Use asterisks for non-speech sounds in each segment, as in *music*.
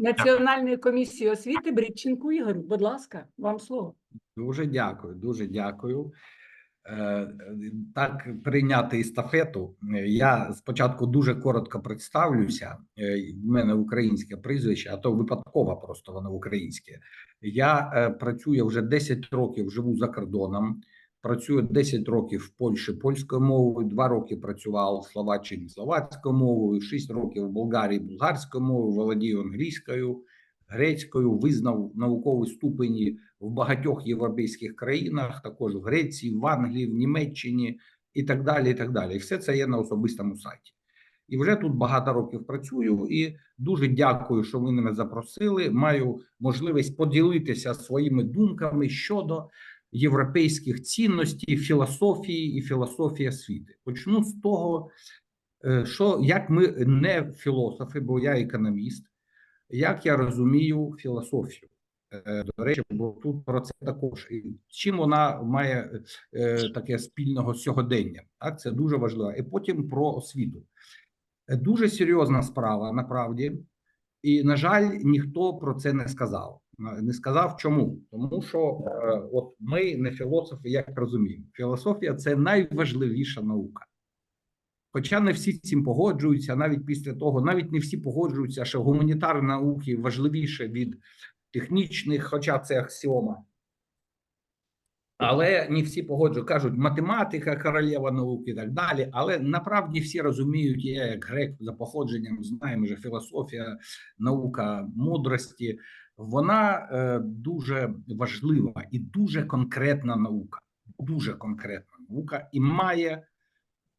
Національної комісії освіти Брідченку Ігорю. Будь ласка, вам слово. Дуже дякую, дуже дякую. Е, Так, прийняти естафету. Е, Я спочатку дуже коротко представлюся. Е, В мене українське прізвище, а то випадково просто воно українське. Я е, працюю вже 10 років, живу за кордоном. Працюю 10 років в Польщі польською мовою, 2 роки працював в Словаччині словацькою мовою, 6 років в Болгарії болгарською мовою, володію англійською, грецькою, визнав наукові ступені в багатьох європейських країнах, також в Греції, в Англії, в Німеччині і так далі. І так далі. І все це є на особистому сайті. І вже тут багато років працюю і дуже дякую, що ви мене запросили. Маю можливість поділитися своїми думками щодо європейських цінностей, філософії і філософії освіти. Почну з того, е, що як ми не філософи, бо я економіст, як я розумію філософію. Е, До речі, бо тут про це також І чим вона має е, таке спільного з сьогоденням. Так, це дуже важливо. І потім про освіту. Е, Дуже серйозна справа, направді, і на жаль, ніхто про це не сказав. На- Не сказав чому? Тому що е, от ми не філософи, як розуміємо. Філософія це найважливіша наука. Хоча не всі цим погоджуються, навіть після того, навіть не всі погоджуються, що гуманітарні науки важливіше від технічних, хоча це аксіома. Але не всі погоджують, кажуть, математика, королева науки і так далі. Але направді всі розуміють, я як грек за походженням знаємо, що філософія, наука мудрості, вона е, дуже важлива і дуже конкретна наука. Дуже конкретна наука і має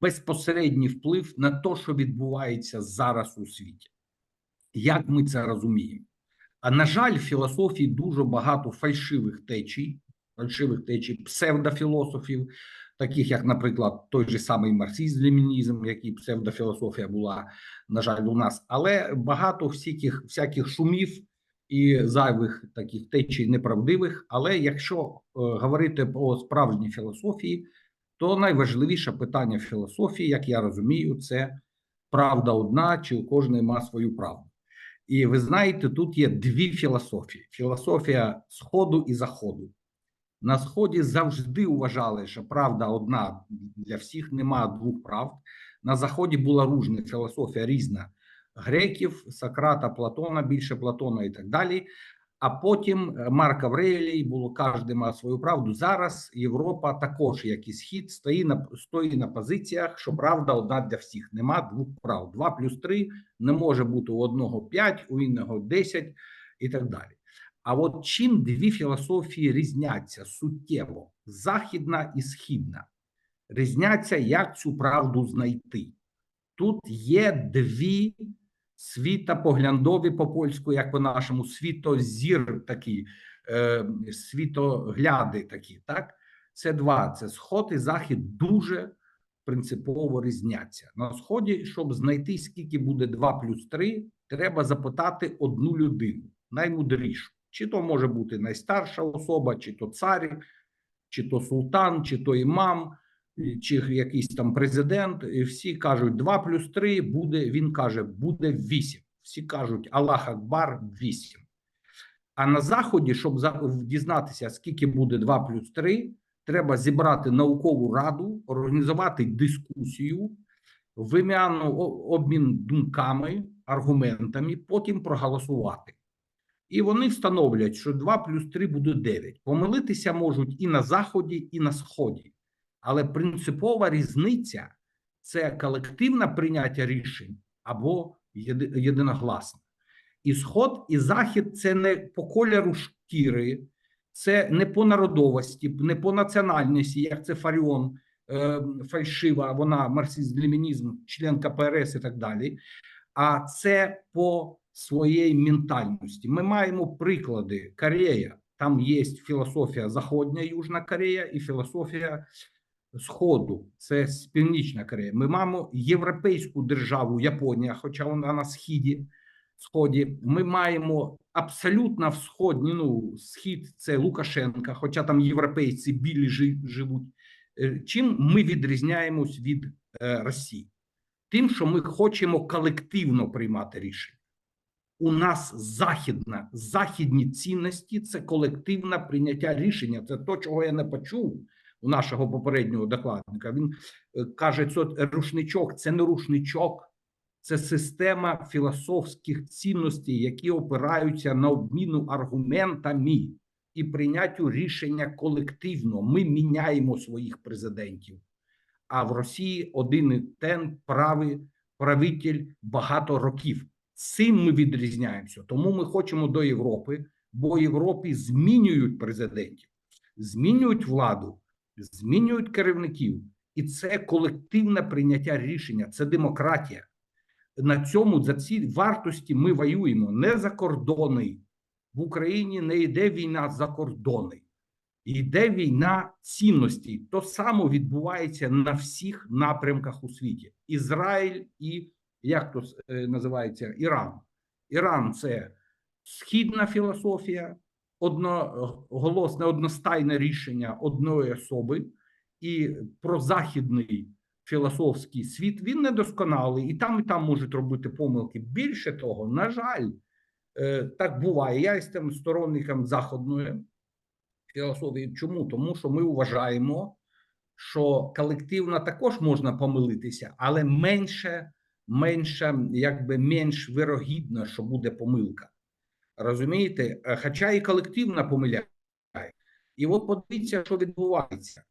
безпосередній вплив на те, що відбувається зараз у світі. Як ми це розуміємо? А на жаль, в філософії дуже багато фальшивих течій, фальшивих течій, псевдофілософів, таких як, наприклад, той же самий марксизм-ленінізм, який псевдофілософія була, на жаль, у нас, але багато всяких, всяких шумів і зайвих таких течій неправдивих. Але якщо е, говорити про справжні філософії, то найважливіше питання філософії, як я розумію, це правда одна, чи у кожної має свою правду. І ви знаєте, тут є дві філософії: філософія Сходу і Заходу. На Сході завжди вважали, що правда одна для всіх, немає двох правд. На Заході була ружна філософія різна греків, Сократа, Платона, більше Платона і так далі. А потім е, Марк Аврелій було кожен мав свою правду. Зараз Європа також, як і схід, стоїть на стоїть на позиціях, що правда одна для всіх. Нема двох прав. Два плюс три не може бути у одного п'ять, у іншого десять і так далі. А от чим дві філософії різняться суттєво: західна і східна, різняться, як цю правду знайти. Тут є дві світопоглядові по польську, як по нашому, світозір такі, е, світогляди такі. Так, це два: це сход і захід дуже принципово різняться. На сході, щоб знайти, скільки буде 2 плюс 3, треба запитати одну людину, наймудрішу. Чи то може бути найстарша особа, чи то цар, чи то султан, чи то імам, чи якийсь там президент. І всі кажуть 2 плюс 3 буде, він каже, буде 8. Всі кажуть Аллах Акбар 8. А на заході, щоб дізнатися, скільки буде 2 плюс 3, треба зібрати наукову раду, організувати дискусію, вимяну обмін думками, аргументами, потім проголосувати. І вони встановлять, що 2 плюс 3 буде 9. Помилитися можуть і на заході, і на сході. Але принципова різниця це колективне прийняття рішень або єди- єдиногласне. І сход, і захід це не по кольору шкіри, це не по народовості, не по національності, як це Фаріон, е, фальшива, вона марксизм-ленінізм, член КПРС і так далі. А це по своєї ментальності. Ми маємо приклади Корея. Там є філософія Заходня, Южна Корея і філософія Сходу, це Північна Корея. Ми маємо європейську державу Японія, хоча вона на східі. Сході ми маємо абсолютно в сходні. Ну, схід це Лукашенка, хоча там європейці білі жи- живуть. Е, Чим ми відрізняємось від е, Росії? Тим, що ми хочемо колективно приймати рішення. У нас західна, західні цінності це колективне прийняття рішення. Це то, чого я не почув у нашого попереднього докладника. Він е, каже, що рушничок це не рушничок, це система філософських цінностей, які опираються на обміну аргументами і прийняттю рішення колективно. Ми міняємо своїх президентів. А в Росії один і ten правий правитель багато років. Цим ми відрізняємося. Тому ми хочемо до Європи, бо Європі змінюють президентів, змінюють владу, змінюють керівників, і це колективне прийняття рішення, це демократія. На цьому за ці вартості ми воюємо не за кордони. В Україні не йде війна за кордони, йде війна цінностей. То само відбувається на всіх напрямках у світі: Ізраїль і як то е, називається Іран. Іран це східна філософія, одноголосне одностайне рішення одної особи, і прозахідний філософський світ він недосконалий, і там, і там можуть робити помилки. Більше того, на жаль, е, так буває. Я є сторонником заходної філософії. Чому? Тому що ми вважаємо, що колективно також можна помилитися, але менше, менше, якби менш вирогідно, що буде помилка. Розумієте? Е, Хоча і колективно помиляє. І от подивіться, що відбувається.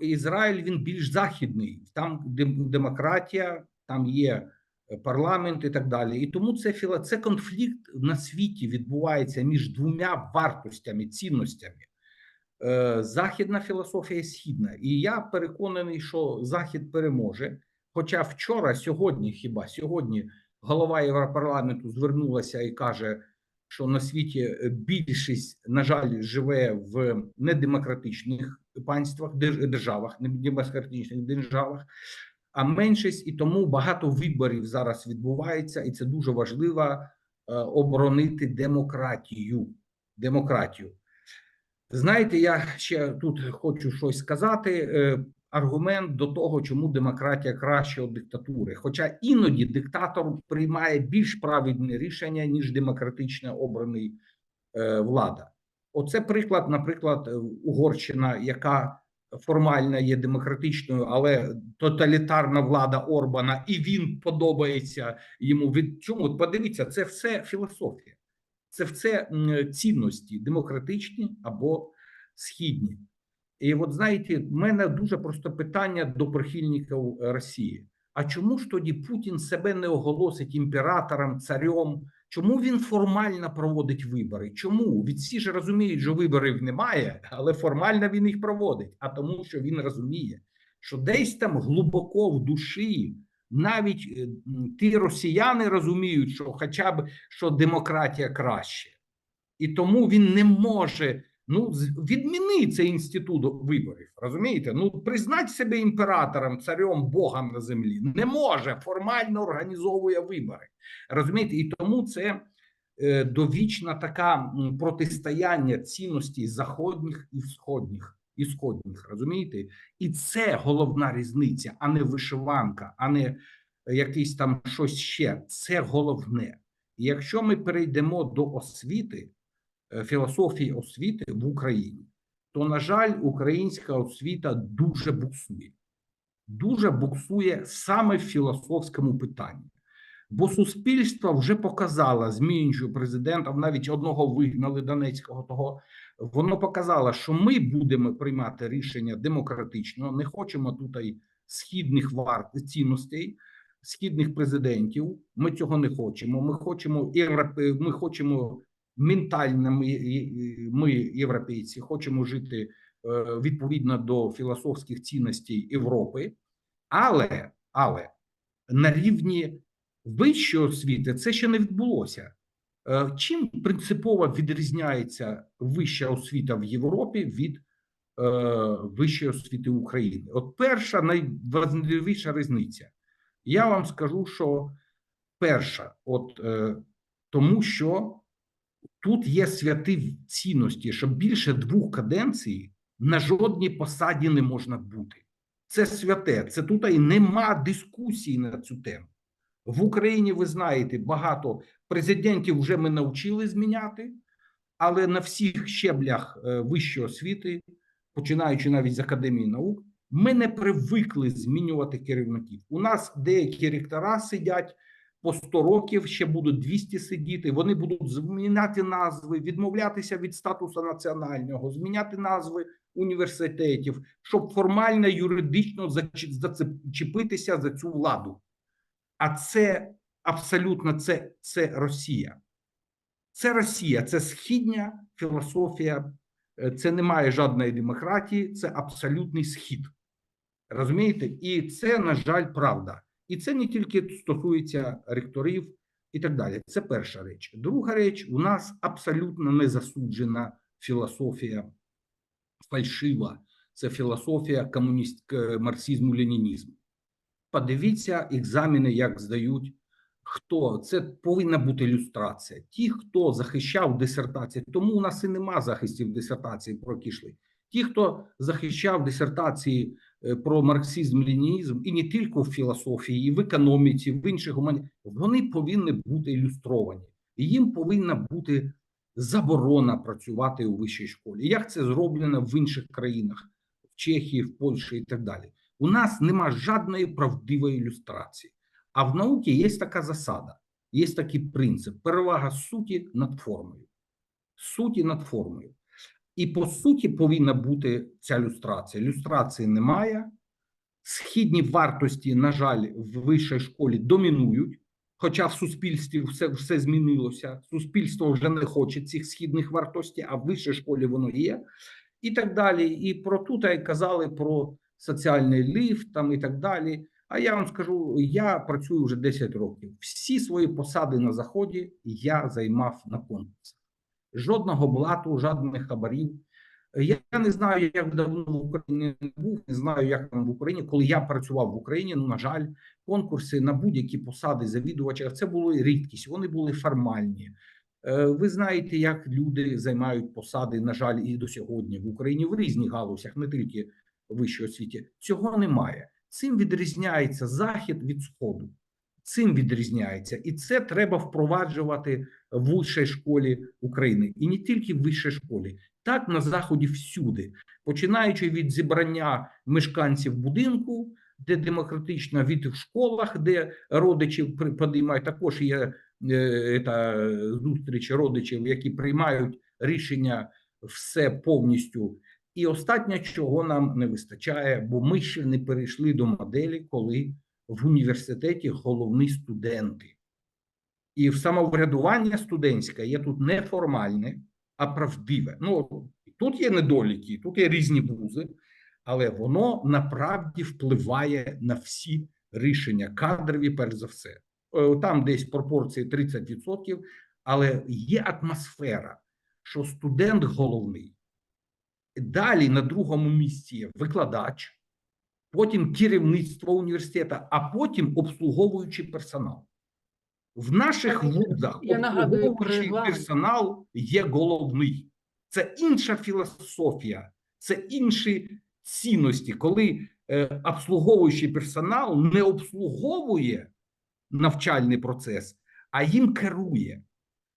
Ізраїль він більш західний, там демократія, там є е, парламент і так далі. І тому це це конфлікт на світі відбувається між двома вартостями, цінностями. Е, Західна філософія східна. І я переконаний, що Захід переможе. Хоча вчора, сьогодні, хіба сьогодні, голова Європарламенту звернулася і каже, що на світі е, більшість, на жаль, живе в недемократичних панствах, держ- державах, недемократичних державах, а меншість і тому багато виборів зараз відбувається, і це дуже важливо е, оборонити демократію. Демократію. Знаєте, я ще тут хочу щось сказати. Аргумент до того, чому демократія краще від диктатури. Хоча іноді диктатор приймає більш правильне рішення, ніж демократично обраний е, влада. Оце приклад, наприклад, е, Угорщина, яка формально є демократичною, але тоталітарна влада Орбана, і він подобається йому. Від чому? От Подивіться, це все філософія, це все цінності демократичні або східні. І от знаєте, в мене дуже просто питання до прихильників Росії. А чому ж тоді Путін себе не оголосить імператором, царем? Чому він формально проводить вибори? Чому? Від всі ж розуміють, що виборів немає, але формально він їх проводить. А тому, що він розуміє, що десь там глибоко в душі навіть е, ті росіяни розуміють, що хоча б що демократія краще, і тому він не може. Ну, відміни цей інститут виборів. Розумієте? Ну, признать себе імператором, царем, Богом на землі не може формально організовує вибори. Розумієте, і тому це е, довічна така протистояння цінностей заходніх і сходніх, і сходніх. Розумієте? І це головна різниця, а не вишиванка, а не якийсь там щось ще. Це головне. І якщо ми перейдемо до освіти е, філософії освіти в Україні, то, на жаль, українська освіта дуже буксує. Дуже буксує саме в філософському питанні. Бо суспільство вже показало, змінюючи президента, навіть одного вигнали Донецького того, воно показало, що ми будемо приймати рішення демократично, не хочемо тут східних варт цінностей, східних президентів. Ми цього не хочемо. Ми хочемо ми хочемо ментально, ми, ми європейці, хочемо жити е, відповідно до філософських цінностей Європи, але, але на рівні вищої освіти це ще не відбулося. Е, Чим принципово відрізняється вища освіта в Європі від е, вищої освіти України? От перша найважливіша різниця. Я вам скажу, що перша, от тому що тут є святі цінності, що більше двох каденцій на жодній посаді не можна бути. Це святе. Це тут і нема дискусії на цю тему. В Україні ви знаєте багато Президентів вже ми навчили зміняти, але на всіх щеблях е, вищої освіти, починаючи навіть з академії наук, ми не привикли змінювати керівників. У нас деякі ректора сидять по 100 років, ще будуть 200 сидіти. Вони будуть зміняти назви, відмовлятися від статусу національного, зміняти назви університетів, щоб формально юридично зачепитися за цю владу. А це абсолютно це, це Росія. Це Росія, це східня філософія, е, це немає жодної демократії, це абсолютний схід. Розумієте? І це, на жаль, правда. І це не тільки стосується ректорів і так далі. Це перша реч. Друга реч, у нас абсолютно незасуджена філософія фальшива. Це філософія комуніст... марксизму ленінізму. Подивіться екзамени, як здають. Хто це повинна бути ілюстрація? Ті, хто захищав дисертації, тому у нас і нема захистів дисертації про кішли. Ті, хто захищав дисертації про марксизм, ленінізм, і не тільки в філософії, і в економіці, в інших гумані, вони повинні бути ілюстровані. І їм повинна бути заборона працювати у вищій школі. Як це зроблено в інших країнах, в Чехії, в Польщі і так далі. У нас нема жодної правдивої ілюстрації. А в науці є така засада, є такий принцип: перевага суті над формою. Суті над формою. І по суті повинна бути ця люстрація. Люстрації немає. Східні вартості, на жаль, в вищій школі домінують. Хоча в суспільстві все, все змінилося. Суспільство вже не хоче цих східних вартостей, а в вищій школі воно є. І так далі. І про тут казали про соціальний ліфт там і так далі. А я вам скажу: я працюю вже 10 років. Всі свої посади на заході я займав на конкурсах. Жодного блату, жодних хабарів. Я не знаю, як давно в Україні не був, не знаю, як там в Україні. Коли я працював в Україні, ну на жаль, конкурси на будь-які посади завідувача це були рідкість, вони були формальні. Е, Ви знаєте, як люди займають посади, на жаль, і до сьогодні в Україні в різних галузях, не тільки в вищій освіті. Цього немає. Цим відрізняється захід від сходу. Цим відрізняється, і це треба впроваджувати в вищій школі України, і не тільки в вищій школі, так на заході всюди, починаючи від зібрання мешканців будинку, де демократично від в школах, де родичів при- також є е, та, зустріч родичів, які приймають рішення все повністю. І останнє, чого нам не вистачає, бо ми ще не перейшли до моделі, коли в університеті головні студенти. І самоврядування студентське є тут не формальне, а правдиве. Ну тут є недоліки, тут є різні вузи, але воно направді впливає на всі рішення кадрові, перш за все. Е, Там десь пропорції 30%, але є атмосфера, що студент головний. Далі на другому місці є викладач, потім керівництво університету, а потім обслуговуючий персонал. В наших вузах обслуговуючий персонал є головний. Це інша філософія, це інші цінності, коли е, обслуговуючий персонал не обслуговує навчальний процес, а їм керує.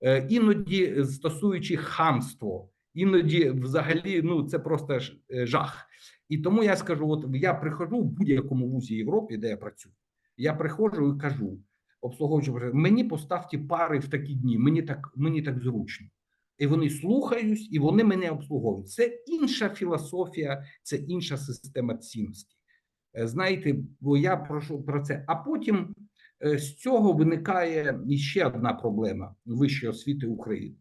Е, іноді е, стосуючи хамство, іноді взагалі ну це просто е, жах. І тому я скажу: от я приходжу в будь-якому вузі Європі, де я працюю. Я приходжу і кажу, обслуговуючи мені поставте пари в такі дні, мені так, мені так зручно. І вони слухають, і вони мене обслуговують. Це інша філософія, це інша система цінностей. Е, Знаєте, бо я прошу про це. А потім е, з цього виникає іще одна проблема вищої освіти України.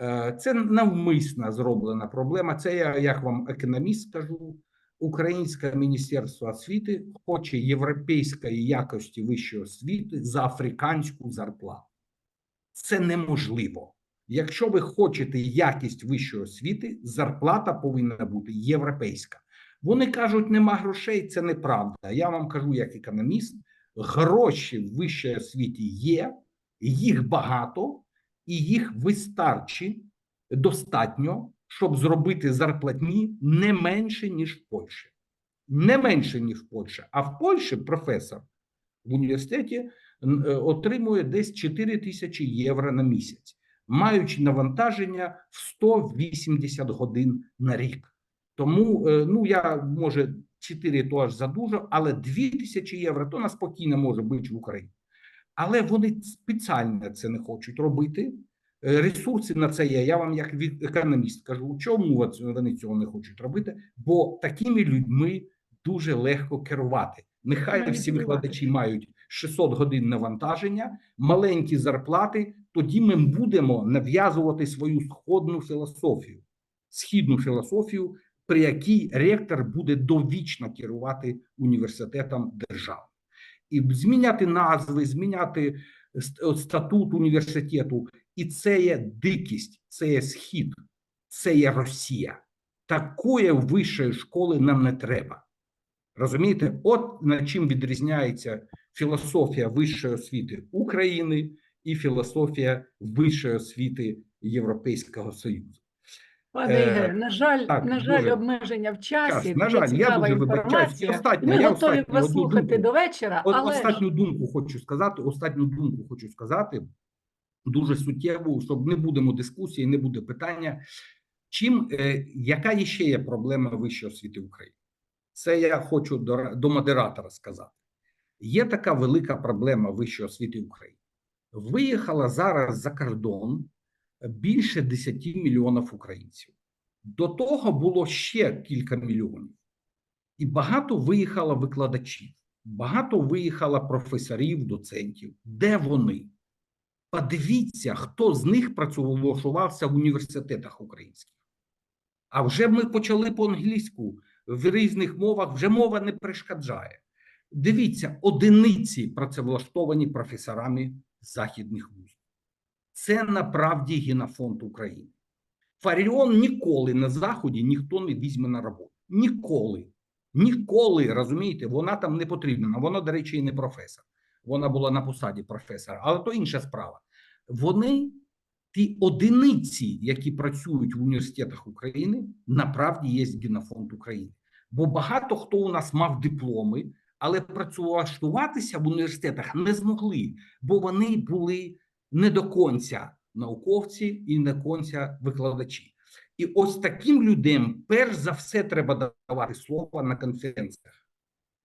Е, Це навмисна зроблена проблема. Це я, як вам економіст скажу, Українське міністерство освіти хоче європейської якості вищої освіти за африканську зарплату. Це неможливо. Якщо ви хочете якість вищої освіти, зарплата повинна бути європейська. Вони кажуть, нема грошей, це неправда. Я вам кажу, як економіст, гроші в вищій освіті є, їх багато, і їх вистачить достатньо, щоб зробити зарплатні не менше, ніж в Польщі. Не менше, ніж в Польщі. А в Польщі професор в університеті е, отримує десь 4 тисячі євро на місяць, маючи навантаження в 180 годин на рік. Тому, е, ну я може 4 то аж задужо, але 2 тисячі євро то на спокійно може бути в Україні. Але вони спеціально це не хочуть робити. Е, Ресурси на це є. Я вам, як економіст, кажу, чому вони цього не хочуть робити? Бо такими людьми дуже легко керувати. Нехай всі викладачі мають 600 годин навантаження, маленькі зарплати. Тоді ми будемо нав'язувати свою сходну філософію, східну філософію, при якій ректор буде довічно керувати університетом держави. І зміняти назви, зміняти статут університету. І це є дикість, це є схід, це є Росія. Такої вищої школи нам не треба. Розумієте, от над чим відрізняється філософія вищої освіти України і філософія вищої освіти Європейського Союзу. Пане Е, Ігоре, на жаль, так, на жаль, дуже. обмеження в часі. Час, на жаль, я дуже вибачаюсь. І Ми я готові остатню вас слухати думку. до вечора, От але ж останню думку хочу сказати. Останню думку хочу сказати дуже суттєву, щоб не будемо дискусії, не буде питання. Чим е, яка ще є проблема вищої освіти України? Це я хочу до, до модератора сказати. Є така велика проблема вищої освіти України. Виїхала зараз за кордон більше 10 мільйонів українців. До того було ще кілька мільйонів. І багато виїхало викладачів, багато виїхало професорів, доцентів. Де вони? Подивіться, хто з них працевлаштувався в університетах українських. А вже ми почали по-англійську в різних мовах, вже мова не перешкоджає. Дивіться, одиниці працевлаштовані професорами західних вузів. Це направді генофонд України. Фаріон ніколи на Заході ніхто не візьме на роботу. Ніколи. Ніколи, розумієте, вона там не потрібна. Вона, до речі, і не професор. Вона була на посаді професора, але то інша справа. Вони, ті одиниці, які працюють в університетах України, направді є генофонд України. Бо багато хто у нас мав дипломи, але працевлаштуватися в університетах не змогли, бо вони були не до конця науковці і не до конця викладачі. І ось таким людям перш за все треба давати слово на конференціях.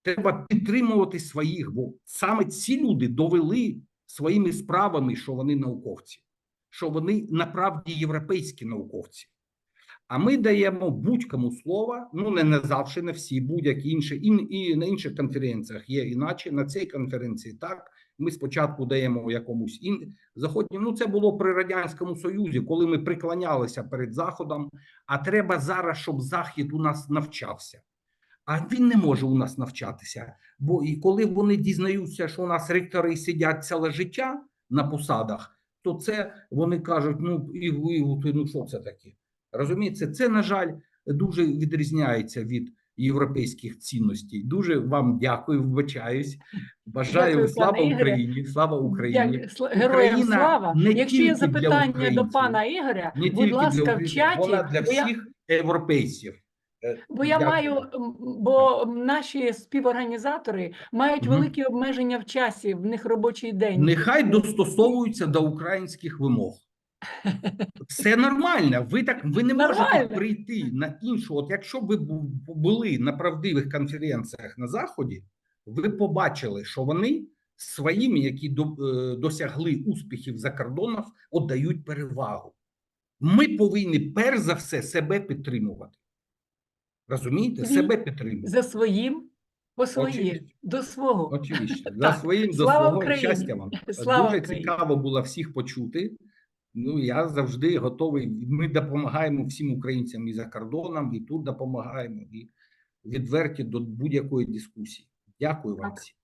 Треба підтримувати своїх, бо саме ці люди довели своїми справами, що вони науковці, що вони направді європейські науковці. А ми даємо будь-кому слово, ну не, не завжди на всі, будь-які інші, і, і на інших конференціях є іначе. На цій конференції так. Ми спочатку даємо якомусь ін... заходнім. Ну, це було при радянському союзі, коли ми приклонялися перед заходом. А треба зараз, щоб захід у нас навчався. А він не може у нас навчатися. Бо і коли вони дізнаються, що у нас ректори сидять ціле життя на посадах, то це вони кажуть: ну і ви, ну що це таке? Розумієте, це, на жаль, дуже відрізняється від європейських цінностей. Дуже вам дякую, вибачаюсь. Бажаю Дякую, слава пане Україні, слава Україні. Як героям Україна слава. не Якщо є запитання до пана Ігоря, Не будь ласка, в чаті, вона для бо я, всіх європейців. Е, бо я дякую. маю, бо наші співорганізатори мають Мгм. великі обмеження в часі, в них робочий день. Нехай достосовуються до українських вимог. Все нормально. Ви так ви не можете прийти на іншу. От якщо ви були на правдивих конференціях на заході, ви побачили, що вони своїм, які до- е, досягли успіхів за кордоном, віддають перевагу. Ми повинні перш за все себе підтримувати. Розумієте? Себе підтримувати. За своїм, по Очевидно. до свого. Очевидно, *laughs* за своїм, слава свого щастя вам. Слава Дуже Україні! цікаво було всіх почути. Ну, я завжди готовий. Ми допомагаємо всім українцям і за кордоном, і тут допомагаємо, і відверті до будь-якої дискусії. Дякую вам всім.